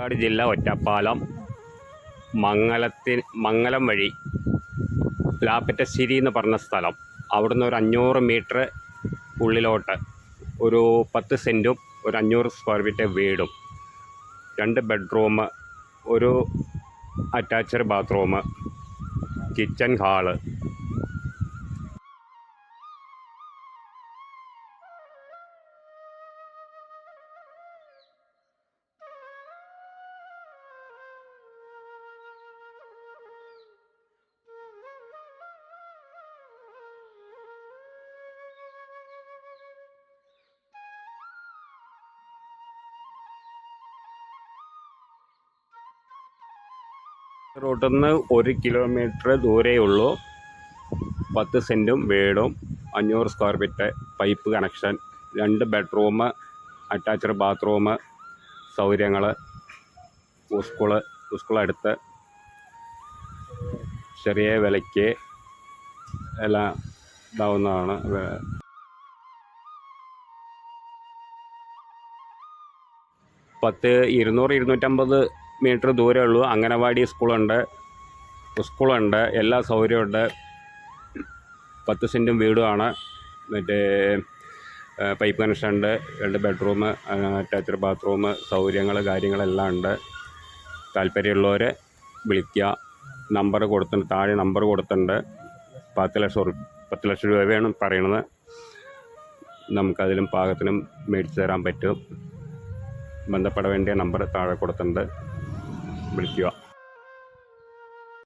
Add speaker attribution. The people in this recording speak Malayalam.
Speaker 1: പാലക്കാട് ജില്ല ഒറ്റപ്പാലം മംഗലത്തിൽ മംഗലം വഴി ലാപ്പറ്റശ്ശേരി എന്ന് പറഞ്ഞ സ്ഥലം. അവിടുന്ന് ഒരു അഞ്ഞൂറ് മീറ്റർ ഉള്ളിലോട്ട് ഒരു പത്ത് സെന്റും ഒരു അഞ്ഞൂറ് സ്ക്വയർ ഫീറ്റ് വീടും. രണ്ട് ബെഡ്റൂം ഒരു അറ്റാച്ച്ഡ് ബാത്റൂം കിച്ചൺ ഹാൾ റോട്ടിൽ നിന്ന് ഒരു കിലോമീറ്റർ ദൂരെയുള്ളൂ പത്ത് സെന്റും വീടും അഞ്ഞൂറ് സ്ക്വയർ ഫീറ്റ് പൈപ്പ് കണക്ഷൻ രണ്ട് ബെഡ്റൂം അറ്റാച്ച്ഡ് ബാത്റൂം സൗകര്യങ്ങൾ സ്കൂൾ സ്കൂളടുത്ത് ചെറിയ വിലയ്ക്ക് എല്ലാം ഇതാവുന്നതാണ്. വേ- പത്ത് ഇരുന്നൂറ് ഇരുന്നൂറ്റമ്പത് മീറ്റർ ദൂരമേ ഉള്ളൂ. അംഗനവാടി സ്കൂളുണ്ട്. സ്കൂളുണ്ട്. എല്ലാ സൗകര്യമുണ്ട് പത്ത് സെന്റും വീടുമാണ്. മറ്റേ പൈപ്പ് കണക്ഷൻ ഉണ്ട്. രണ്ട് ബെഡ്റൂം അറ്റാച്ച്ഡ് ബാത്റൂം സൗകര്യങ്ങൾ കാര്യങ്ങളെല്ലാം ഉണ്ട്. താല്പര്യമുള്ളവർ വിളിക്കുക. നമ്പർ കൊടുത്തിട്ടുണ്ട്. താഴെ നമ്പർ കൊടുത്തിട്ടുണ്ട്. പത്ത് ലക്ഷം പത്ത് ലക്ഷം രൂപയാണ് പറയണത് നമുക്കതിലും പാകത്തിനും മേടിച്ചു തരാൻ പറ്റും. ബന്ധപ്പെടാൻ വേണ്ടിയ നമ്പർ താഴെ കൊടുത്തിട്ടുണ്ട്. വിളിക്കുക